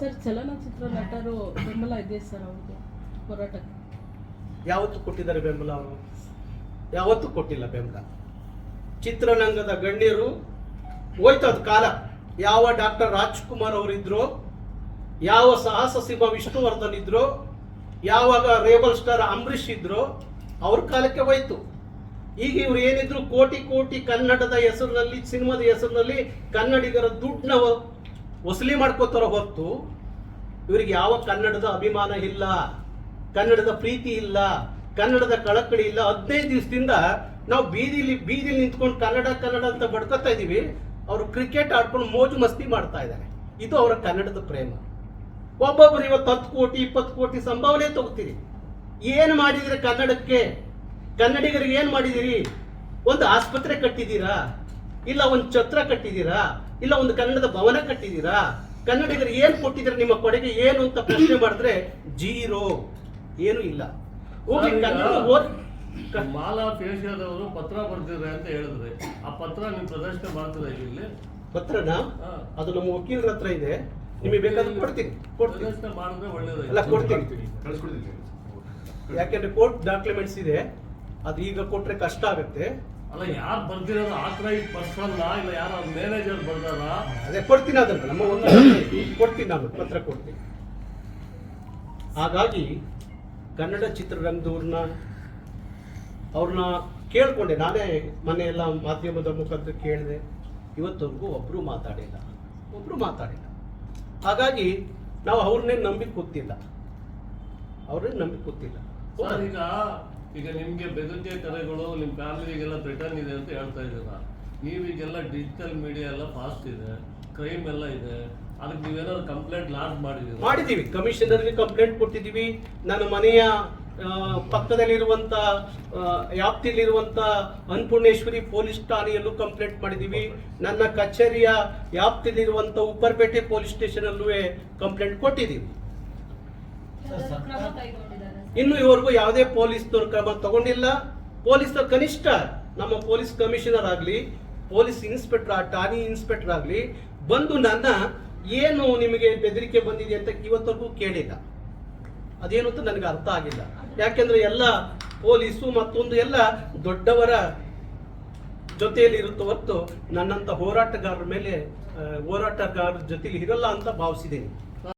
Sir ಚಲನಚಿತ್ರ ನಟರು ಬೆಂಬಲ ಇದೆ ಸರ್ ಅವ್ರಿಗೆ ಹೋರಾಟಕ್ಕೆ? ಯಾವತ್ತು ಕೊಟ್ಟಿದ್ದಾರೆ ಬೆಂಬಲ ಅವರು? ಯಾವತ್ತೂ ಕೊಟ್ಟಿಲ್ಲ ಬೆಂಬಲ. ಚಿತ್ರರಂಗದ ಗಣ್ಯರು, ಹೋಯ್ತದ ಕಾಲ. ಯಾವ ಡಾಕ್ಟರ್ ರಾಜ್ಕುಮಾರ್ ಅವರಿದ್ರು, ಯಾವ ಸಾಹಸ ಸಿಂಹ ವಿಷ್ಣುವರ್ಧನ್ ಇದ್ರು, ಯಾವಾಗ ರೇಬಲ್ ಸ್ಟಾರ್ ಅಂಬರೀಷ್ ಇದ್ರು, ಅವ್ರ ಕಾಲಕ್ಕೆ ಹೋಯ್ತು. ಈಗ ಇವ್ರು ಏನಿದ್ರು ಕೋಟಿ ಕೋಟಿ ಕನ್ನಡದ ಹೆಸರಿನಲ್ಲಿ, ಸಿನಿಮಾದ ಹೆಸರಿನಲ್ಲಿ ಕನ್ನಡಿಗರ ದುಡ್ಡನ್ನ ವಸೂಲಿ ಮಾಡ್ಕೋತಾರ ಹೊತ್ತು ಇವರಿಗೆ ಯಾವ ಕನ್ನಡದ ಅಭಿಮಾನ ಇಲ್ಲ, ಕನ್ನಡದ ಪ್ರೀತಿ ಇಲ್ಲ, ಕನ್ನಡದ ಕಳಕಳಿ ಇಲ್ಲ. ಹದಿನೈದು ದಿವಸದಿಂದ ನಾವು ಬೀದಿಲಿ ಬೀದಿಲಿ ನಿಂತ್ಕೊಂಡು ಕನ್ನಡ ಕನ್ನಡ ಅಂತ ಬಡ್ಕೋತಾ ಇದೀವಿ. ಅವರು ಕ್ರಿಕೆಟ್ ಆಡ್ಕೊಂಡು ಮೋಜು ಮಸ್ತಿ ಮಾಡ್ತಾ ಇದ್ದಾರೆ. ಇದು ಅವರ ಕನ್ನಡದ ಪ್ರೇಮ. ಒಬ್ಬೊಬ್ರು ಇವತ್ತು ಹತ್ತು ಕೋಟಿ, ಇಪ್ಪತ್ತು ಕೋಟಿ ಸಂಭಾವನೆ ತಗೋತೀರಿ. ಏನು ಮಾಡಿದಿರಿ ಕನ್ನಡಕ್ಕೆ? ಕನ್ನಡಿಗರಿಗೆ ಏನು ಮಾಡಿದಿರಿ? ಒಂದು ಆಸ್ಪತ್ರೆ ಕಟ್ಟಿದ್ದೀರಾ? ಇಲ್ಲ ಒಂದು ಛತ್ರ ಕಟ್ಟಿದ್ದೀರಾ? ಇಲ್ಲ ಒಂದು ಕನ್ನಡದ ಭವನ ಕಟ್ಟಿದ್ದೀರಾ? ಕನ್ನಡಿಗರು ಏನು ಕೊಟ್ಟಿದ್ರೆ ನಿಮ್ಮ ಕೊಡುಗೆ? ಏನು ಅಂತ ಪ್ರಶ್ನೆ ಮಾಡಿದ್ರೆ ಜೀರೋ. ಏನು ಇಲ್ಲ. ಹೋಗಿ ಕನ್ನಡ ಓದ್ ಮಾಲಾ ಫೇಷಿಯಾದವರು ಪತ್ರ ಬರ್ತಿದ್ರೆ ಅಂತ ಹೇಳಿದ್ರೆ ಆ ಪತ್ರ ನೀವು ಪ್ರದರ್ಶನ ಮಾಡ್ತೀರಾ ಇಲ್ಲಿ? ಪತ್ರನ? ಅದು ನಮ್ಮ ವಕೀಲರ ಹತ್ರ ಇದೆ. ನಿಮಗೆ ಬೇಕಾದ್ರೆ ಕೊಡ್ತೀನಿ. ಕೊಡ್ತೀನಿ. ಪ್ರದರ್ಶನ ಮಾಡಿದ್ರೆ ಒಳ್ಳೇದು ಎಲ್ಲ ಕೊಡ್ತೀನಿ. ಕಳಿಸ್ಕೊಡ್ತೀನಿ. ಯಾಕೆಂದ್ರೆ ಕೋರ್ಟ್ ಡಾಕ್ಯುಮೆಂಟ್ಸ್ ಇದೆ. ಅದು ಈಗ ಕೊಟ್ರೆ ಕಷ್ಟ ಆಗುತ್ತೆ. ಅಲ್ಲ ಯಾರು ಬರ್ದಿರೋದು ಆಥರೈಸ್ ಪರ್ಸನ್ ಇಲ್ಲ ಯಾರು ಮ್ಯಾನೇಜರ್ ಬರ್ದಾರ? ಅದೇ ಕೊಡ್ತೀನಿ ಅದನ್ನು ನಮ್ಮ ಒಂದು ಕೊಡ್ತೀನಿ ನಾನು ಪತ್ರ ಕೊಡ್ತೀನಿ. ಹಾಗಾಗಿ ಕನ್ನಡ ಚಿತ್ರರಂಗದವ್ರನ್ನ ಅವ್ರನ್ನ ಕೇಳಿಕೊಂಡೆ. ನಾನೇ ಮನೆಯೆಲ್ಲ ಮಾಧ್ಯಮದ ಮುಖಾಂತರ ಕೇಳಿದೆ. ಇವತ್ತವರೆಗೂ ಒಬ್ಬರು ಮಾತಾಡಿಲ್ಲ. ಒಬ್ಬರು ಮಾತಾಡಿಲ್ಲ. ಹಾಗಾಗಿ ನಾವು ಅವ್ರನ್ನೇ ನಂಬಿ ಕೂತಿಲ್ಲ ಅವ್ರನ್ನೇ ನಂಬಿ ಕೂತಿಲ್ಲ ಈಗ ಈಗ ನಿಮಗೆ ಬೆದರಿಕೆ ಕರೆಗಳು ನಿಮ್ಮ ಫ್ಯಾಮಿಲಿಗೆಲ್ಲ ಥ್ರೆಟನ್ ಇದೆ ಅಂತ ಹೇಳ್ತಾ ಇದ್ದೀರ? ನೀವೀಗೆಲ್ಲ ಡಿಜಿಟಲ್ ಮೀಡಿಯಾ ಎಲ್ಲ ಫಾಸ್ಟ್ ಇದೆ ಕ್ರೈಮ್ ಎಲ್ಲ ಇದೆ, ಅದಕ್ಕೆ ನೀವೇನಾದ್ರು ಕಂಪ್ಲೇಂಟ್ ಲಾಂಚ್ ಮಾಡಿದ್ದೀರಾ? ಮಾಡಿದ್ದೀವಿ. ಕಮಿಷನರ್ಗೆ ಕಂಪ್ಲೇಂಟ್ ಕೊಟ್ಟಿದ್ದೀವಿ. ನನ್ನ ಮನೆಯ ಪಕ್ಕದಲ್ಲಿರುವಂತ ವ್ಯಾಪ್ತಿಯಲ್ಲಿರುವಂತ ಅನ್ನಪೂರ್ಣೇಶ್ವರಿ ಪೊಲೀಸ್ ಠಾಣೆಯಲ್ಲೂ ಕಂಪ್ಲೇಂಟ್ ಮಾಡಿದ್ದೀವಿ. ನನ್ನ ಕಚೇರಿಯ ವ್ಯಾಪ್ತಿಯಲ್ಲಿರುವಂತ ಉಪ್ಪರ್ಪೇಟೆ ಪೊಲೀಸ್ ಸ್ಟೇಷನ್ ಅಲ್ಲೂ ಕಂಪ್ಲೇಂಟ್ ಕೊಟ್ಟಿದ್ದೀವಿ. ಇನ್ನು ಇವರೆಗೂ ಯಾವುದೇ ಪೊಲೀಸ್ನವ್ರು ಕ್ರಮ ತಗೊಂಡಿಲ್ಲ. ಪೊಲೀಸರ ಕನಿಷ್ಠ ನಮ್ಮ ಪೊಲೀಸ್ ಕಮಿಷನರ್ ಆಗಲಿ, ಪೊಲೀಸ್ ಇನ್ಸ್ಪೆಕ್ಟರ್ ಠಾಣೆ ಇನ್ಸ್ಪೆಕ್ಟರ್ ಆಗಲಿ, ಬಂದು ನನ್ನ ಏನು ನಿಮಗೆ ಬೆದರಿಕೆ ಬಂದಿದೆ ಅಂತ ಇವತ್ತವರೆಗೂ ಕೇಳಿಲ್ಲ. ಅದೇನು ಅಂತ ನನಗೆ ಅರ್ಥ ಆಗಿಲ್ಲ. ಯಾಕೆಂದ್ರೆ ಎಲ್ಲ ಪೊಲೀಸು ಮತ್ತೊಂದು ಎಲ್ಲ ದೊಡ್ಡವರ ಜೊತೆಯಲ್ಲಿ ಇರುತ್ತ ಹೊರತು ನನ್ನಂತ ಹೋರಾಟಗಾರರ ಮೇಲೆ ಹೋರಾಟಗಾರರ ಜೊತೆಲಿ ಇರಲ್ಲ ಅಂತ ಭಾವಿಸಿದ್ದೀನಿ.